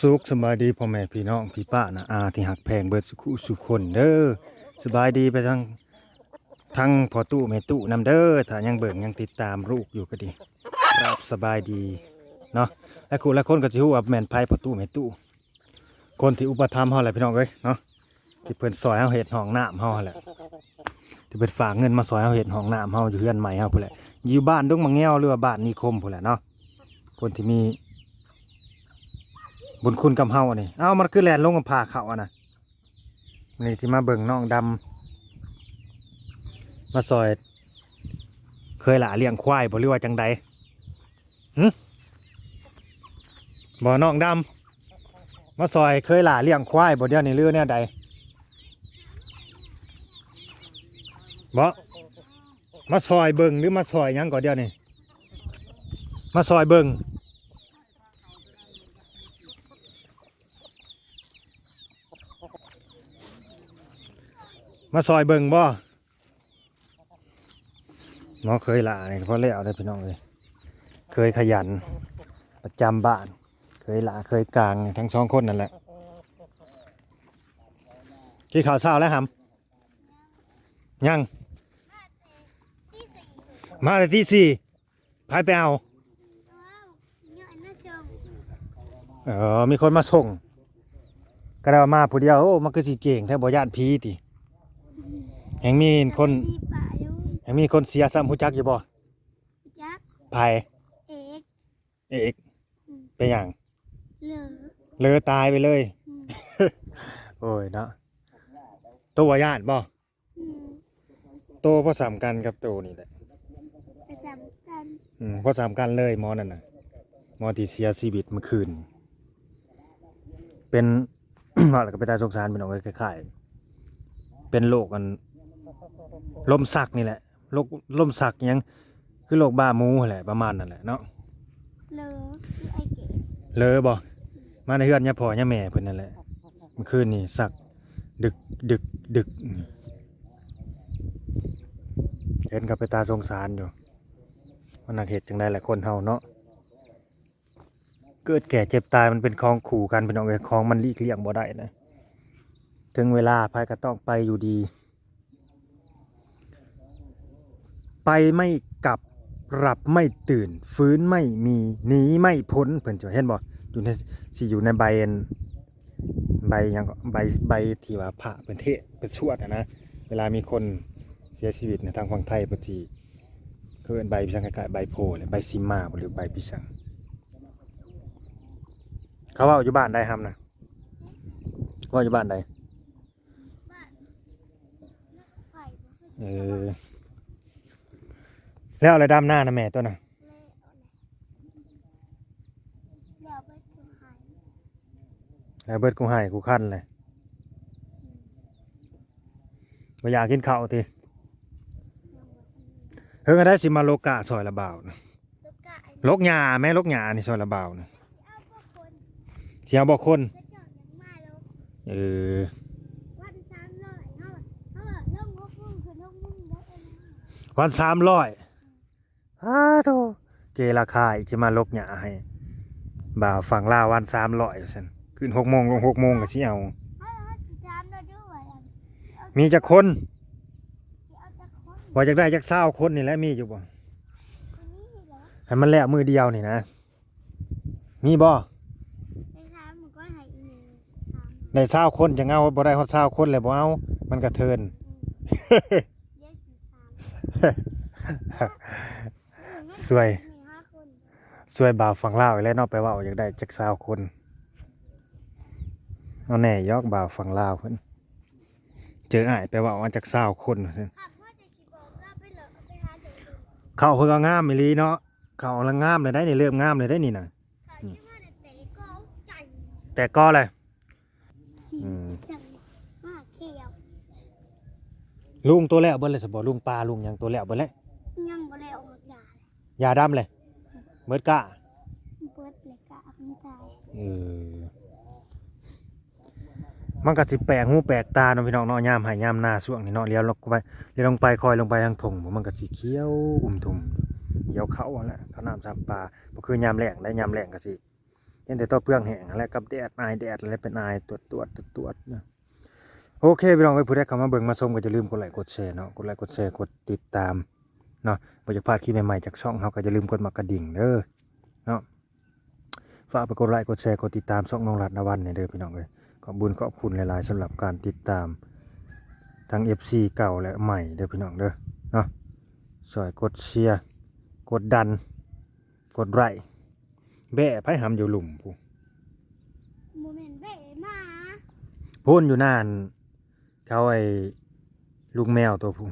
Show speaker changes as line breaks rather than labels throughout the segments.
สุขสบายดีพ่อแม่พี่น้องพี่ป้านะอาที่หักแพงเบิดสุขุสุขคนเด้อสบายดีไปทั้งทั้งพอตู้แม่ตู้นำเด้อถ้ายังเบิ่งยังติดตามลูกอยู่ก็ดีครับสบายดีเนาะและคุณและคนก็สิฮู้ว่าแม่นไผพ่อตู้แม่ตู้คนที่อุปถัมภ์เฮาแหละพี่น้องเอ้ยเนาะที่เพิ่นซอยเฮาเฮ็ดห้องน้ำเฮาแหละที่เพิ่นฝากเงินมาซอยเฮาเฮ็ดห้องน้ำเฮาอยู่เฮือนใหม่เฮาพุ่นแหละอยู่บ้านดงมะแง้วหรือว่าบ้านนิคมพุ่นแหละเนาะคนที่มี บุญคุณกำเฮาอันนี้เอ้ามันคือแลนลงกับผาเขาอะนะมันนี่สิมาเบิ่งน้องดำมาซอย เคยหล่าเลี้ยงควายบ่หรือว่าจังใดหึบ่น้องดำมาซอยเคยหล่าเลี้ยงควายบ่เดี๋ยวนี้เรือเนี่ยใดบ่มาซอยเบิ่งหรือมาซอยยังก่อนเดี๋ยวนี้มาซอยเบิ่ง มาซอยเบิงบ่เนาะเคยละนี่เพราะแล้วได้พี่น้องเลยเคยขยัน ประจำบ้าน เคยละเคยกลางทั้งสองคนนั่นแหละกินข้าวเช้าแล้วหำยังมาแต่ที่สี่พายไปเอาเออมีคนมาส่ง ก็ได้ว่ามาผู้เดียวโอ้มันก็สิเก่งแท้บ่ย่านผีติ แห่งมีคน
มีป่าลูก
แห่งมีคนเสียซ้ำผู้จักอยู่บ่
ยักษ์
ไผ
เอก
เอกเป็นหยัง
เหลือ
เลอตายไปเลย
อืม
โอ้ยเนาะตัวญาติบ่
อืม
โตพอสามกันกับโตนี่แหละ
ประจำกัน
อืมพอสามกันเลยหมอนั่นน่ะหมอที่เสียชีวิตเมื่อคืน เป็น ว่าแล้วก็ไปตายสงสารเป็นเอาไว้คล้ายๆ เป็นโรคอันลมสักนี่แหละโรคลมสักหยังคือโรคบ้าหมูแหละประมาณนั่นแหละเนาะ
เหลือคือไอเก๋
เลอบ่มาในเฮือนยาพ่อยาแม่เพิ่นนั่นแหละเมื่อคืนนี่สักดึกดึกดึกอืมเห็นกับไปตาสงสารอยู่มันนักเหตุจังไดแหละคนเฮาเนาะเกิดแก่เจ็บตายมันเป็นของขู่กันเป็นเอาไว้ของมันลีกเลี่ยงบ่ได้นะ ถึงเวลาภายก็ต้องไปอยู่ดี ไปไม่กลับหลับไม่ตื่น ฟื้นไม่มีหนีไม่พ้นเพิ่นจะเห็นบ่อยู่ในสิอยู่ในใบอันใบยังใบใบที่ว่าพระเป็นเทศเป็นชวดนะเวลามีคนเสียชีวิตในทางฝั่งไทยปกติคือเป็นใบพิชังคล้ายๆใบโพหรือใบซิมาหรือใบพิชังเขาว่าอยู่บ้านได้ทำนะว่าอยู่บ้านใด
ไข่บ่คือ
เออ แล้วอะไรดำหน้านะแม่ตัวน่ะ
แล้ว
เบิดกูให้กูขั้นเลยมาอยากกินข้าวทีเฮ้ยก็ได้สิมาโลกะซอยละบ่าวนะ
ลกกะไอ้
ลกหญ้าแม่ลกหญ้านี่ซอยละบ่าวนะ
เอาพวกคน
เสียบอกคน
เอ
อ
วันสามร้อยเฮาเฮาเรื่องงบมุ่งคือลงมุ่งได้เอง
วันสามร้อยอ้าโธ่เกราคาอีกจะมาลกหญ้าให้บ่าวฝั่งลาววันสามร้อยสันขึ้นหกโมงลงหกโมงก็สิเอา
เฮาเฮาสิถามเราด้วยอัน
มีจักคน
สิเอาจักคน
ว่าจักได้จักเศร้าคนนี่แหละมีอยู่บ่
คนนี้เหรอ
ให้มันแล้วมือเดียวนี่นะ มีบ่
ไปถามมันก็ให้อีเมลถาม
ได้เศร้าคนจะเอาบ่ได้ฮอดเศร้าคนเลยบ่เอา มันกระเทิน
เดี๋ยว สิถาม
สวย
มีห้าคน
สวยบ่าวฝั่งลาวอีกแล้วเนาะไปเว่าอยากได้จักเศร้าคนเอาแน่ยอกบ่าวฝั่งลาวเพิ่นเจออ้ายไปเว่าว่าจักเศร้าคนว่าซั่น
ค่ะพ่อจะสิบอกเราไปเหรอไปหาเด็กดู
เข้าเพิ่นก็งามอีหลีเนาะเข้าละงามเลยได้นี่เริ่มงามเลยได้นี่น่ะ
ค่ะที่ว่าเนี่ยแต่ก็เอาใจ
แต่ก็เลยอืม
จังมากเขียว
ลุงตัวแล้วเบิ่เลยสบ่ลุงปลาลุงหยังตัวแล้วเบิ่แล้ว
ยังบ่ได้ออกยาเลย
ยาดำเลยเบิดกะ
เปิดเลยกะมันตาย
เออมันก็สิแปลกหูแปลกตาเนาะพี่น้องเนาะยามใหายามหน้าช่วงนี้เนาะเลี้ยวลงไปเลี้ยวลงไปคอยลงไปทางทงมันก็สิเขียวอุ่มทุ่มเขียวเขาหั่นแหละเขาวน้ำซ้ำปลาบ่คือยามแล้งและยามแล้งก็สิยังแต่ตัวเปลืองแห้งอะไรกับแดดอายแดดอะไรเป็นอายตรวจตรวจตรวจตรวจนะ โอเคพี่น้องไปผู้ใดเข้ามาเบิ่งมาชมก็อย่าลืมกดไลค์กดแชร์เนาะกดไลค์กดแชร์กดติดตามเนาะบ่อยากพลาดคลิปใหม่ๆจากช่องเฮาก็อย่าลืมกดมากระดิ่งเด้อเนาะฝากไปกดไลค์กดแชร์กดติดตามช่องน้องรัตนวันเนี่ยเด้อพี่น้องเอ้ยขอบคุญขอบคุณหลายๆสำหรับการติดตามทั้ง FC เก่าและใหม่เด้อพี่น้องเด้อเนาะช่วยกดเชียร์กดดัน กดไลค์แบะไผหำอยู่หลุมผู้
โมเมนต์เบ้มา
พ่นอยู่นาน เขาไอ้ลูกแมวตัวผู้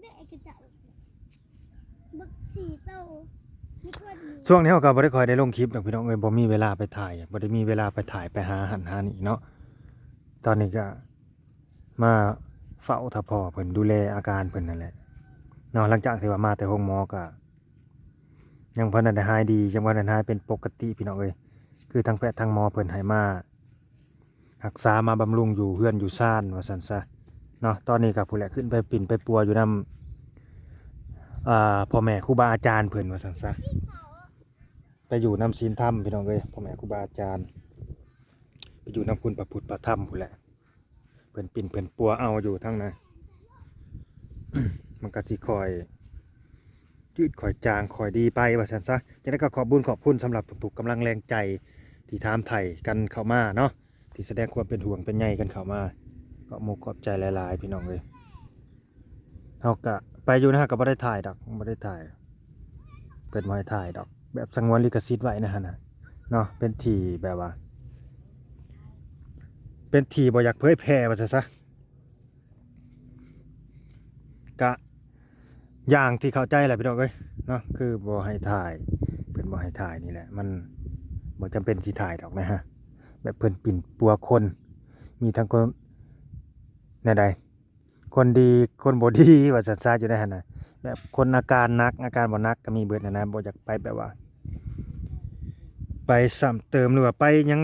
เบ้กระเจ้าบักสี่โตไม่ควรมี
ช่วงนี้เขาก็บ่ได้คอยได้ลงคลิปดอกพี่น้องเอ้ยบ่มีเวลาไปถ่ายบ่ได้มีเวลาไปถ่ายไปหาอาหันหานี่เนาะตอนนี้ก็มาเฝ้าทพอเพิ่นดูแลอาการเพิ่นนั่นแหละเนาะหลังจากที่ว่ามาแต่ห้องหมอก็ยังเพิ่นได้หายดียังบ่ได้หายเป็นปกติพี่น้องเอ้ยคือทางแพทย์ทางหมอเพิ่นให้มา รักษามาบำรุงอยู่เฮือนอยู่ซ่านว่าซั่นซะเนาะตอนนี้ก็ผู้แหละขึ้นไปปิ่นไปปัวอยู่นำอ่าพ่อแม่ครูบาอาจารย์เพิ่อนว่าซั่นซะไปอยู่น้ำศีลธรรมพี่น้องเอ้ยพ่อแม่ครูบาอาจารย์ ไปอยู่น้ำคุณประพุทธประธรรมพูนแหละเพิ่อนปิ่นเพิ่อนปัวเอาอยู่ทั้งนั้นมันก็สิคอยยืดคอยจางคอยดีไปว่าซั่นซะจะได้ก็ขอบบุญขอบคุณสำหรับทุกๆกำลังแรงใจที่ถามไถ่กันเข้ามาเนาะ ที่แสดงความเป็นห่วงเป็นใยกันเข้ามาก็มุกขอบใจหลายๆพี่น้องเลยเฮาก็ไปอยู่นะฮะก็บ่ได้ถ่ายดอกบ่ได้ถ่ายเป็นไม้ถ่ายดอก แบบสังวนลิขสิทธิ์ไว้นะฮะนะเนาะเป็นทีแบบว่า เป็นทีบ่อยากเผยแพร่ว่าซะซะกะอย่างที่เข้าใจแหละพี่น้องเอ้ยเนาะคือบ่ให้ถ่ายเป็นบ่ให้ถ่ายนี่แหละ มันบ่จำเป็นสิถ่ายดอกนะฮะ แบบเพิ่นปิ่นปัวคน มีทั้งคนแน่ใดคนดีคนบ่ดีว่าซะซะอยู่ในหันน่ะแบบคนอาการนักอาการบ่นักก็มีเบิดนะนะบ่อยากไปแบบว่า ไปซ้ำเติมหรือว่าไปยัง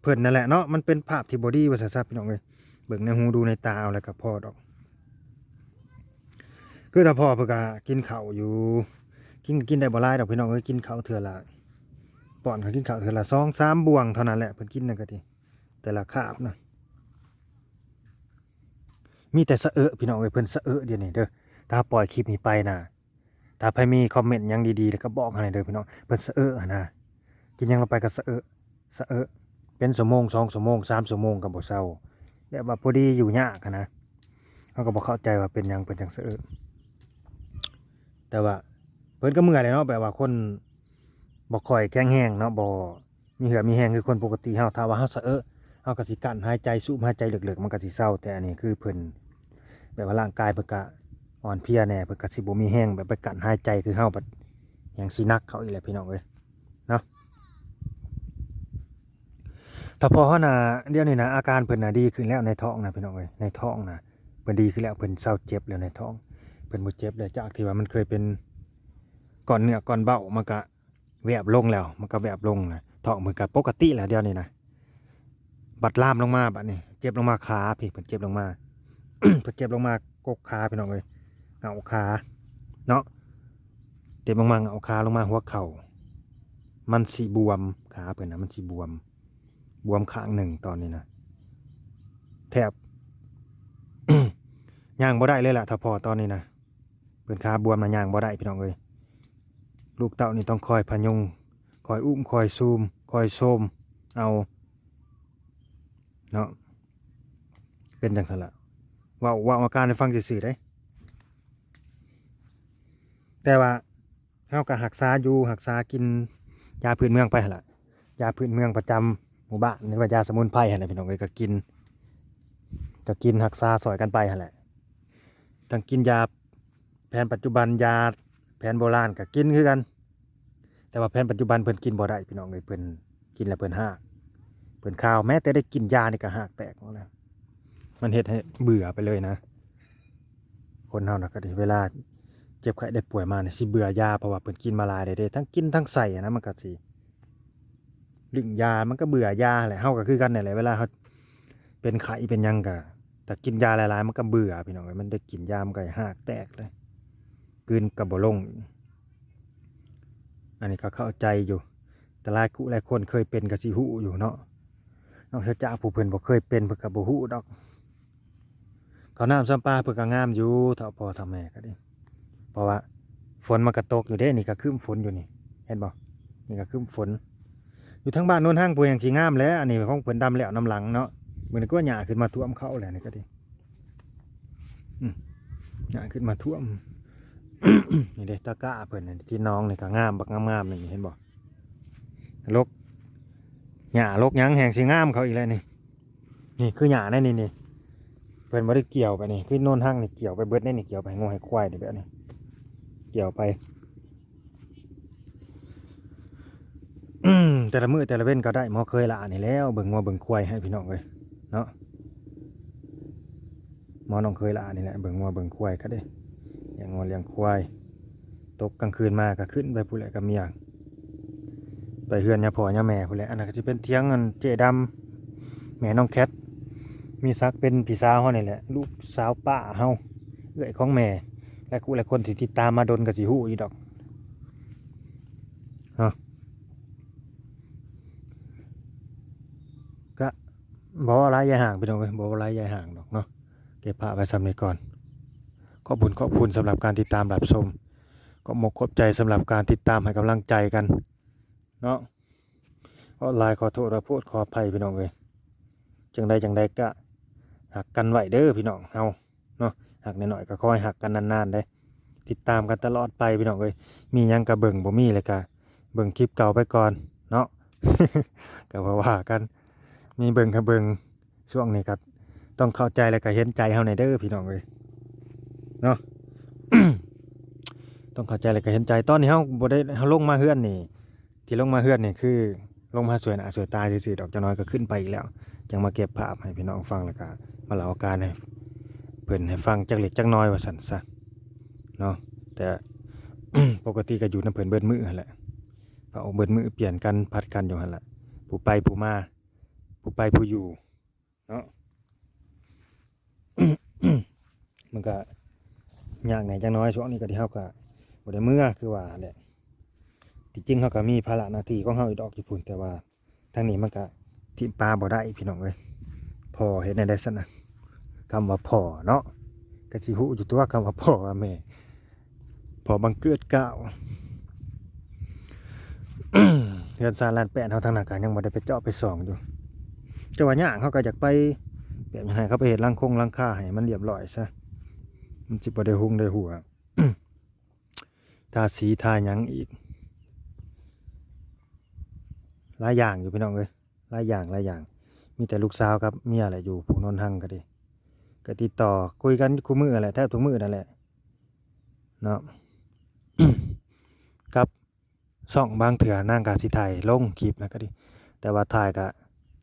เพิ่นนั่นแหละเนาะมันเป็นภาพที่บ่ดีว่าซะซะพี่น้องเอ้ยเบิ่งในหูดูในตาเอาแล้วก็พอดอก คือถ้าพ่อเพิ่นก็กินข้าวอยู่ กินก็กินได้บ่หลายดอกพี่น้องเอ้ยกินข้าวเทื่อละ ป้อนเขากินข้าวเทื่อละ2 3บ่วงเท่านั้นแหละเพิ่นกินน่ะก็ดีแต่ละคาบนะมีแต่สะเอะพี่น้องเอ้ยเพิ่นสะเอะเดี๋ยวนี้เด้อถ้าปล่อยคลิปนี้ไปนะถ้าใครมีคอมเมนต์ยังดีๆแล้วก็บอกให้เด้อพี่น้องเพิ่นสะเอะนะกินยังลงไปก็สะเอะสะเอะเป็นชั่วโมงสองชั่วโมงสามชั่วโมงก็บ่เศร้าแบบว่าพอดีอยู่ยากนะเขาก็บ่เข้าใจว่าเป็นยังเป็นจังสะเอะแต่ว่าเพิ่นก็เมื่อยเลยเนาะแบบว่าคน บ่ค่อยแข็งแรงเนาะบ่มีเหือมีแรงคือคนปกติเฮาถ้าว่าเฮาสะเอะเฮาก็สิกั้นหายใจสูบหายใจเลึกๆมันก็สิเศร้าแต่อันนี้คือเพิ่นแบบว่าร่างกายเพิ่นก็อ่อนเพลียแน่เพิ่นก็สิบ่มีแห้งแบบไปกัดหายใจคือเฮาบัดอย่างสินักเขาอีกแหละพี่น้องเอ้ยเนาะถ้าพอเฮาน่ะเดี๋ยวนี้นะอาการเพิ่นน่ะดีขึ้นแล้วในท้องนะพี่น้องเอ้ยในท้องน่ะเพิ่นดีขึ้นแล้วเพิ่นเศร้าเจ็บแล้วในท้องเพิ่นบ่เจ็บแล้วจากที่ว่ามันเคยเป็นก้อนเนื้อก้อนเบ้ามันก็ แวบลงแล้ว มันก็แวบลงนะเท้องมันก็ปกติแล้วเดียวนี้นะบัดล่ามลงมาบัดนี้เจ็บลงมาขาพี่เพิ่นเจ็บลงมาเพิ่นเจ็บลงมากกขาพี่น้องเอ้ยเอาขาเนาะเต็มลงมาเอาขาลงมาหัวเข่ามันสีบวมขาเพิ่นนะมันสีบวม บวมข้างหนึ่งตอนนี้นะแทบย่างบ่ได้เลยล่ะถ้าพอตอนนี้นะเพิ่นขาบวมนะย่างบ่ได้พี่น้องเอ้ย ลูกเต้านี่ต้องคอยพยุงคอยอุ้มคอยซูมคอยโซมเอาเนาะเป็นจังซั่นละว่าว่าอาการให้ฟังซื่อได้ แต่ว่าเฮาก็หักษาอยู่หักษากินยาพื้นเมืองไปหละยาพื้นเมืองประจำหมู่บ้านหรือว่ายาสมุนไพรหั่นแหละพี่น้องเอ้ยก็กินก็กินหักษาสอยกันไปหั่นแหละทั้งกินยาแผนปัจจุบันยา แผนโบราณก็กินคือกัน แต่ว่าแผนปัจจุบันเพิ่นกินบ่ได้พี่น้องเอ้ยเพิ่นกินแล้วเพิ่นหักเพิ่นข้าวแม้แต่ได้กินยานี่ก็หักแตกมดแล้ว มันเฮ็ดให้เบื่อไปเลยนะ คนเฮานะก็เวลาเจ็บไข้ได้ป่วยมาเนี่ยสิเบื่อยาเพราะว่าเพิ่นกินมาลายเด้ทั้งกินทั้งใส่นะมันก็สิลึงยา มันก็เบื่อยาแหละเฮาก็คือกันนี่แหละเวลาเฮาเป็นไข้เป็นยังก็แต่กินยาหลายๆ มันก็เบื่อพี่น้องเอ้ยมันได้กินยามันก็หากแตกเลย กืนก็บ่ลง อันนี้ก็เข้าใจอยู่ แต่หลายคู่หลายคนเคยเป็นก็สิฮู้อยู่เนาะนอกจากผู้เพิ่อนบ่เคยเป็นเพิ่นก็บ่ฮู้ดอกเขาน้ำซ้ำปลาเพิ่นก็งามอยู่เท่าพอท่าแม่ก็ดีเพราะว่าฝนมันก็ตกอยู่เด้นี่ก็ครึ้มฝนอยู่นี่ เห็นบ่นี่ก็ครึ้มฝน อยู่ทั้งบ้านโน้นห้างปูยังสีงามแล้วอันนี้ของเพิ่นดำแล้วน้ำหลังเนาะเหมือนก็หญ้าขึ้นมาท่วมเขาแหละนี่ก็ดีหญ้าขึ้นมาท่วม นี่เด้ตะกร้าเพิ่นน่ที่น้องนี่ก็งามบักงามๆนี่เห็นบ่ลกหญ้าลกยังแห่งสีงามเขาอีกแล้วนี่นี่คือหญ้าแน่นี่นี่เพิ่นบ่ได้เกี่ยวไปนี่คือโน่นห้างนี่เกี่ยวไปเบิดแน่นี่เกี่ยวไปงูให้ควายนี่แบบนี้เกี่ยวไปแต่ละมือแต่ละเว้นก็ได้มอเคยละนี่แล้วเบิ่งงัวเบิ่งควายให้พี่น้องเลยเนาะมอน้องเคยละนี่แหละเบิ่งงัวเบิ่งควายก็ได้ เลี้ยงงัวเลี้ยงควาย ตกกลางคืนมาก็ขึ้นไปผู้แหละกับเมียไปเฮือนยาพ่อยาแม่ผู้แหละอันนั้นก็จะเป็นเทียงอันเจดำแม่น้องแคท มีซักเป็นพี่สาวเฮานี่แหละ ลูกสาวป้าเฮาเอื้อยของแม่ และกูและคนที่ติดตามมาดนกับสิฮู้อีดอกบอกว่าไรยายห่างไปน้องเว้ยบอกว่าไรยายห่างดอกเนาะเก็บผ้าไว้สำนี้ก่อน ขอบคุณขอบคุณสำหรับการติดตามรับชมก็มกขอบใจสำหรับการติดตามให้กำลังใจกันเนาะออนไลน์ขอโทษขอโทษขออภัยพี่น้องเลยจังใดจังใดก็หักกันไหวเด้อพี่น้องเฮาเนาะหักหน่อยๆก็คอยหักกันนานๆได้ติดตามกันตลอดไปพี่น้องเลยมียังกระเบิ่งบ่มีเลยกะเบิ่งคลิปเก่าไปก่อนเนาะก็ว่าว่ากัน มีเบิ่งกับเบิ่งช่วงนี้ครับ ต้องเข้าใจแล้วก็เห็นใจเฮาในเด้อพี่น้องเลย เนาะต้องเข้าใจแล้วก็เห็นใจตอนนี้เฮาบ่ได้เฮาลงมาเฮือนนี่ ที่ลงมาเฮือนนี่คือ ลงมาสวยหน้าสวยตาซื่อๆดอกจะน้อยก็ขึ้นไปอีกแล้วจังมาเก็บภาพให้พี่น้องฟังแล้วก็มาเล่าอาการให้เพิ่นให้ฟังจักเล็กจักน้อยว่าซั่นซะเนาะแต่ปกติก็อยู่นํเพิ่นเบิดมื้อหั่นแหละเอาเบิดมื้อเปลี่ยนกันผัดกันอยู่หั่นแหละผู้ไปผู้มาผู้ไปผู้อยู่เนาะมันก็ ยากไหนจังน้อยช่วงนี้ก็ที่เฮาก็บ่ได้เมื่อคือว่าแหละที่จริงเฮาก็มีภาระหน้าที่ของเฮาอีกดอกอยู่พุ่นแต่ว่าทางนี้มันก็ทิมปลาบ่ได้พี่น้องเอ้ยพ่อเฮ็ดได้ได้ซั่นน่ะคำว่าพ่อเนาะก็สิฮู้อยู่ตัวคำว่าพ่อว่าแม่พ่อบังเกิดเกล้าวเรือนซาลานแปะเฮาทางหน้าการยังบ่ได้ไปเจาะไปส่องอยู่แต่ว่าย่างเขาก็อยากไปแบบให้เขาไปเห็ดลังคงลังค่าให้มันเรียบร้อยซะ มันจิบ่ได้หุงได้หัวทาสีทาหยังอีกหลายอย่างอยู่พี่น้องเอ้ยหลายอย่างหลายอย่าง มีแต่ลูกสาวกับเมียแหละอยู่ผู้นนหังก็ดีก็ติดต่อคุยกันคู่มือแหละแทบทุกมือนั่นแหละเนาะกับส่องบางเถื่อนางกาสิไทยลงคลิปนะก็ดี แต่ว่าถ่ายก็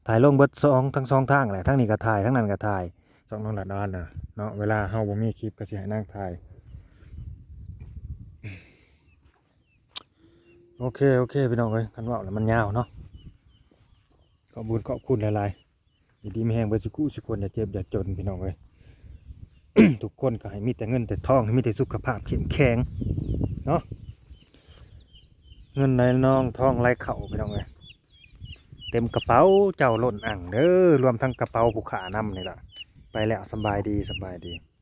ถ่ายลงเบิดสองทั้งสองทางแหละทั้งนี้ก็ถ่ายทั้งนั้นก็ถ่าย องน้องหลาดอนนะเนาะเวลาเฮาบ่มีคลิปก็สิให้นั่งถ่ายโอเคโอเคพี่น้องเอ้ยคันเว่าแล้วมันยาวเนาะขอบุญขอบคุณหลายๆอยู่ดีไมีแห้งเบิดสุขุสุคนอย่าเจ็บอย่าจนพี่น้องเอ้ยทุกคนก็ให้มีแต่เงินแต่ทองให้มีแต่สุขภาพเข้มแข็งเนาะเงินไหลน้องทองไหลเข่าพี่น้องเอ้ยเต็มกระเป๋าเจ้าหล่นอ่างเด้อรวมทั้งกระเป๋าผู้ขานำนี่แหละ ไปแล้วสบายดีสบายดี